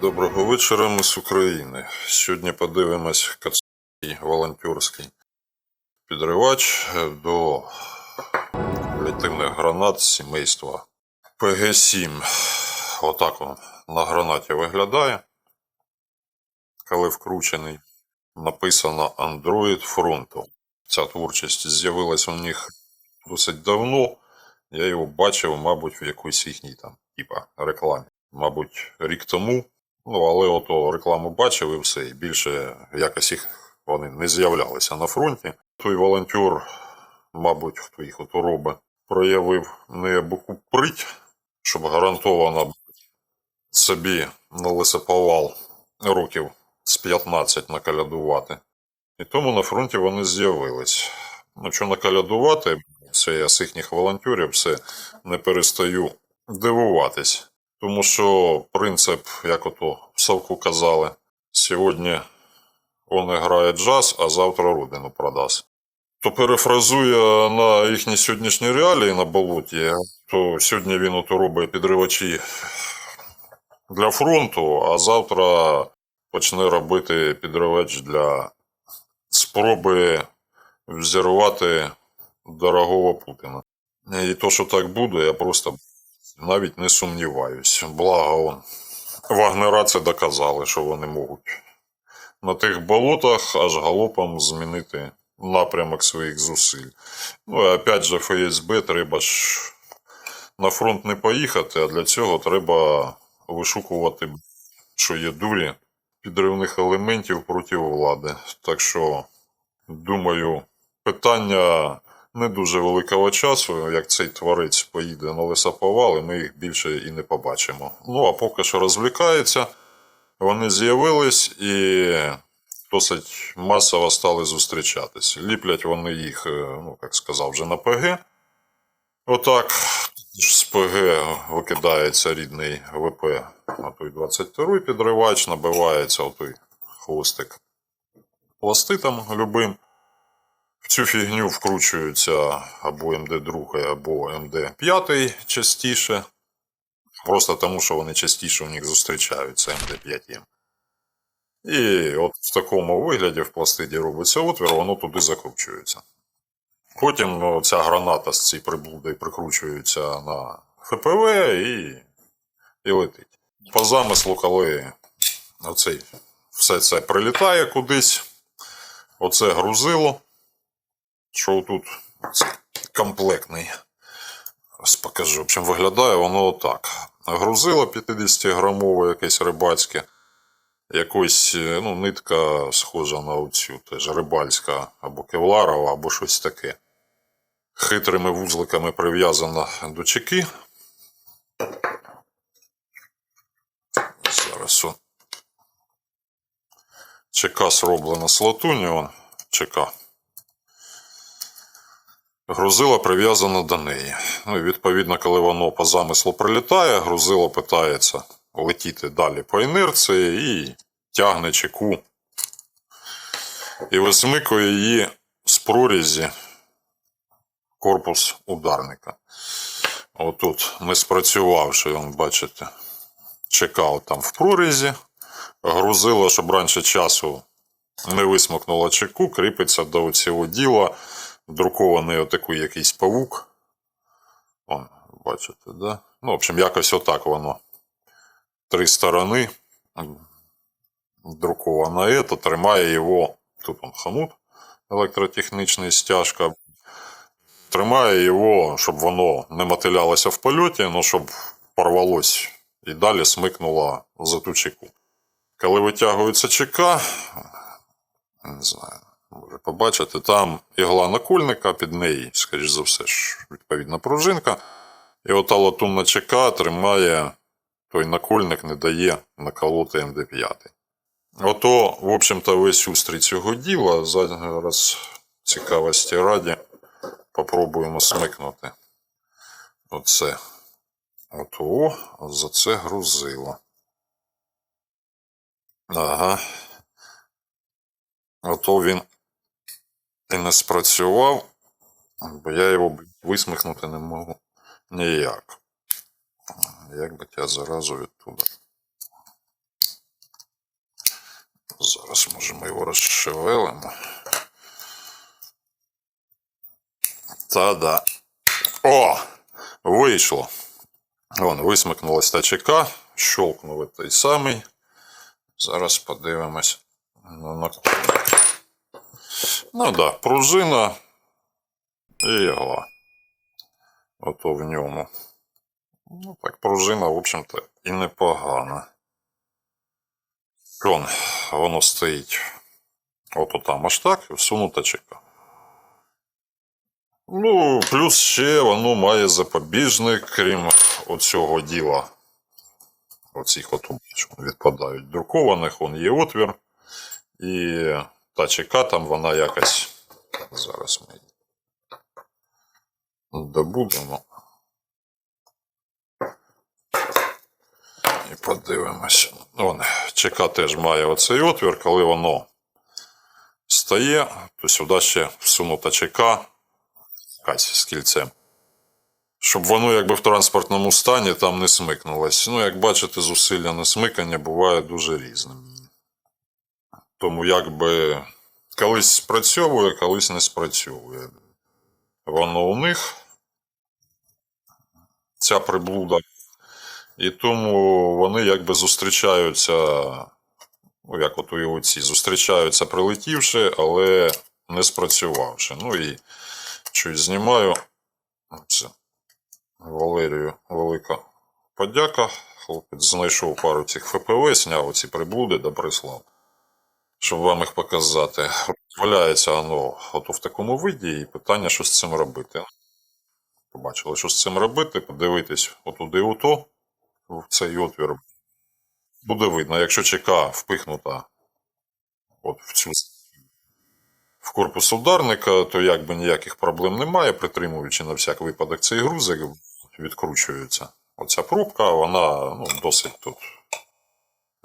Доброго вечора, ми з України. Сьогодні подивимось кацапський волонтерський підривач до реактивних гранат сімейства ПГ-7. Отак він на гранаті виглядає. Коли вкручений, написано Android Frontal. Ця творчість з'явилась у них досить давно. Я його бачив, мабуть, в якійсь їхній там, типа, рекламі. Мабуть, рік тому. Ну, але ото рекламу бачив і все. І більше якось їх вони не з'являлися на фронті. Той волонтер, мабуть, хто їх ото робить, проявив неабияку прить, щоб гарантовано собі на лисоповал років з 15 накалядувати. І тому на фронті вони з'явились. Ну, що накалядувати, це я з їхніх волонтерів все не перестаю дивуватись. Тому що принцип, як ото в Савку казали, сьогодні він грає джаз, а завтра родину продасть. То перефразує на їхні сьогоднішні реалії на болоті, то сьогодні він ото робить підривачі для фронту, а завтра почне робити підривач для спроби взірвати дорогого Путіна. І то, що так буде, я просто навіть не сумніваюсь. Благо, вагнера це доказали, що вони можуть на тих болотах аж галопом змінити напрямок своїх зусиль. Ну і опять же, ФСБ треба ж на фронт не поїхати, а для цього треба вишукувати, що є дурі підривних елементів проти влади. Так що, думаю, питання не дуже великого часу, як цей творець поїде на лесоповал, і ми їх більше і не побачимо. Ну, а поки що розвлікається, вони з'явились і досить масово стали зустрічатись. Ліплять вони їх, е, ну, як сказав, вже на ПГ. Отак, з ПГ викидається рідний ВП на той 22-й підривач, набивається отой хвостик пластитом любим. В цю фігню вкручуються або МД2, або МД5 частіше. Просто тому, що вони частіше у них зустрічаються МД5М. І от в такому вигляді в пластиді робиться отвір, воно туди закручується. Потім ну, ця граната з цією приблудою прикручується на ФПВ і, і летить. По замислу, коли оцей, все це прилітає кудись, оце грузило що тут комплектний. Ось покажу. В общем, виглядає воно отак. Грузило 50-грамове якесь рибацьке. Якось ну, нитка схожа на оцю теж рибальська або кевларова, або щось таке. Хитрими вузликами прив'язана до чеки. Зараз он. Чека зроблена з латуні, он чека. Грузило прив'язано до неї. Ну і відповідно, коли воно по замислу прилітає, грузило питається летіти далі по інерції і тягне чеку і висмикує її з прорізі корпус ударника. Отут не спрацювавши, вон, бачите, чекав там в прорізі, грузило, щоб раніше часу не висмикнуло чеку, кріпиться до цього діла друкований отакий якийсь павук. О, бачите, да? Ну, в общем, якось отак воно. Три сторони. Друковано это, тримає його. Тут он хомут електротехнічний стяжка. Тримає його, щоб воно не мотилялося в польоті, але щоб порвалось і далі смикнуло за ту чеку. Коли витягується чека, не знаю, може побачити, там ігла накольника під неї, скоріш за все, ж, відповідна пружинка. І ота латунна чека тримає той накольник, не дає наколоти МД5. Ото, в общем-то, весь устрій цього діла. Зараз цікавості раді. Попробуємо смикнути. Оце. Ото, за це грузило. Ага. Ото він і не спрацював, бо я його висмикнути не можу ніяк. Як би я заразу відтуда. Зараз може ми його розшевелимо. Та-да. О! Вийшло. Вон, висмикнулась та ЧК, щолкнули той самий. Зараз подивимось на накладку. Ну так, да, пружина і ігла. Ото в ньому. Ну, так, пружина, в общем-то, і непогана. Вон, воно стоїть. Ото там аж так, всунута чека. Ну, плюс ще воно має запобіжник, крім оцього діла. Оцих от відпадають друкованих, вон є отвір. І та чека там вона якось. Зараз ми добудемо. І подивимося. Вон, ЧК теж має оцей отвір, коли воно стає, то сюди ще всунута ЧК якась з кільцем. Щоб воно якби в транспортному стані там не смикнулось. Ну, як бачите, зусилля на смикання буває дуже різним. Тому якби колись спрацьовує, колись не спрацьовує. Воно у них ця приблуда. І тому вони якби зустрічаються, ну як от у ці, зустрічаються прилетівши, але не спрацювавши. Ну і щось знімаю. Це Валерію велика подяка. Хлопець знайшов пару цих ФПВ, зняв оці приблуди да прислав. Щоб вам їх показати. Валяється воно от в такому виді, і питання, що з цим робити. Побачили, що з цим робити, подивитись отуди ото, в цей отвір. Буде видно, якщо ЧК впихнута от в цю в корпус ударника, то якби ніяких проблем немає, притримуючи на всяк випадок цей грузик, відкручується. Оця пробка, вона ну, досить тут.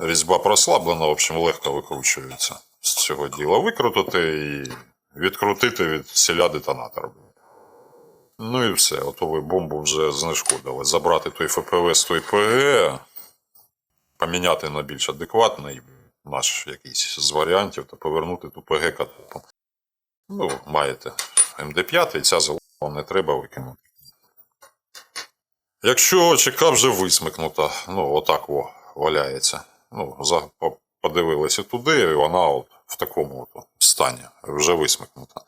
Різьба прослаблена, в общем, легко викручується з цього діла. Викрутити і відкрутити від селя детонатор. Ну і все, ото ви бомбу вже знешкодили. Забрати той ФПВ з той ПГ, поміняти на більш адекватний наш якийсь з варіантів та повернути ту ПГ катапом. Ну, маєте МД5, і ця залога не треба викинути. Якщо ЧК вже висмикнута, ну, отак о, валяється. Ну, подивилися туди, і вона от в такому от стані вже висмикнута.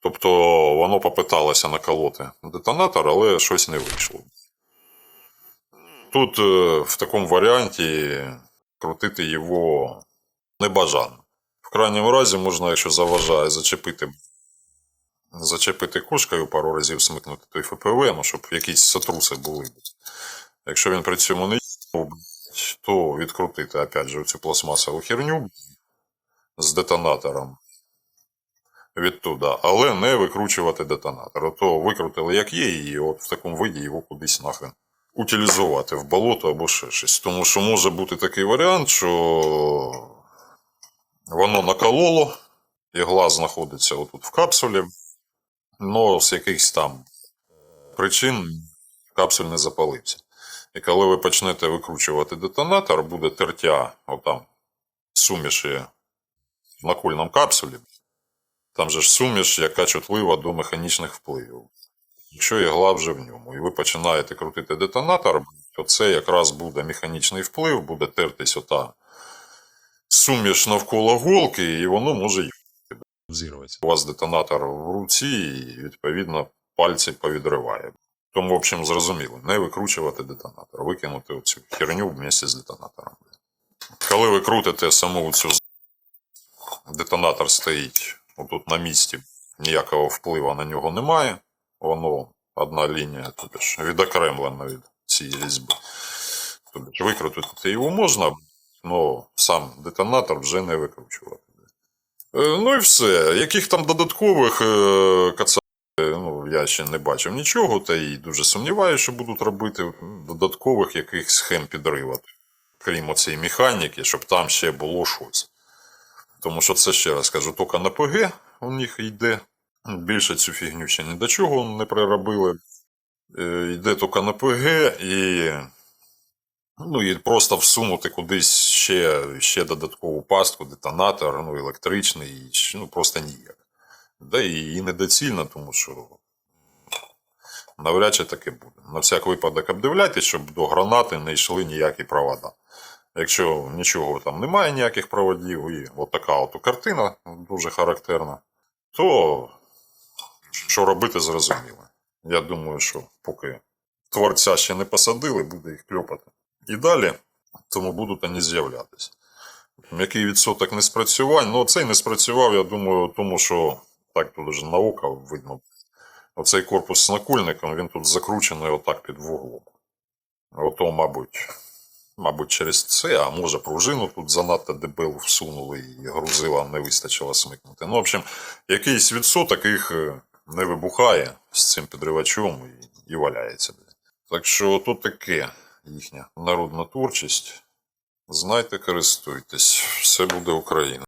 Тобто воно попиталося наколоти детонатор, але щось не вийшло. Тут е, в такому варіанті крутити його небажано. В крайньому разі можна, якщо заважає, зачепити, зачепити кошкою пару разів смикнути той ФПВ, ну, щоб якісь сатруси були. Якщо він при цьому не їхав, то відкрутити опять же цю пластмасову херню з детонатором відтуда, але не викручувати детонатор. То викрутили як є, і от в такому виді його кудись нахрен утилізувати в болото або ще щось. Тому що може бути такий варіант, що воно накололо, ігла знаходиться отут в капсулі, але з якихось там причин капсуль не запалився. І коли ви почнете викручувати детонатор, буде тертя отам суміші на кульному капсулі. Там же ж суміш, яка чутлива до механічних впливів. Якщо ігла вже в ньому, і ви починаєте крутити детонатор, то це якраз буде механічний вплив, буде тертись ота суміш навколо голки, і воно може. У вас детонатор в руці, і відповідно пальці повідриває. Тому, в общем, зрозуміло, не викручувати детонатор, викинути оцю херню вместе з детонатором. Коли ви крутите саму цю детонатор стоїть отут на місці, ніякого впливу на нього немає. Воно одна лінія тобто ж, відокремлена від цієї різьби. Тобто викрутити його можна, але сам детонатор вже не викручувати. Е, Ну і все. Яких там додаткових е, каца... ну, я ще не бачив нічого, та й дуже сумніваюся, що будуть робити додаткових якихось схем підриву, крім цієї механіки, щоб там ще було щось. Тому що це ще раз кажу, тільки на ПГ у них йде. Більше цю фігню ще ні до чого не приробили. Е, Йде тільки на ПГ і. Ну і просто всунути кудись ще, ще додаткову пастку, детонатор, ну, електричний, ну, просто ніяк. Да і, недоцільно, тому що навряд чи таке буде. На всяк випадок обдивляйтесь, щоб до гранати не йшли ніякі провода. Якщо нічого там немає, ніяких проводів, і от така от картина дуже характерна, то що робити, зрозуміло. Я думаю, що поки творця ще не посадили, буде їх кльопати. І далі, тому будуть вони з'являтися. Який відсоток не спрацювань? Ну, цей не спрацював, я думаю, тому що так тут вже на око видно. Оцей корпус з накольником, він тут закручений отак під вуглом. Ото, мабуть, мабуть, через це, а може пружину тут занадто дебелу всунули і грузила не вистачило смикнути. Ну, в общем, якийсь відсоток їх е, не вибухає з цим підривачом і, і валяється. Так що тут таке їхня народна творчість. Знайте, користуйтесь, все буде Україна.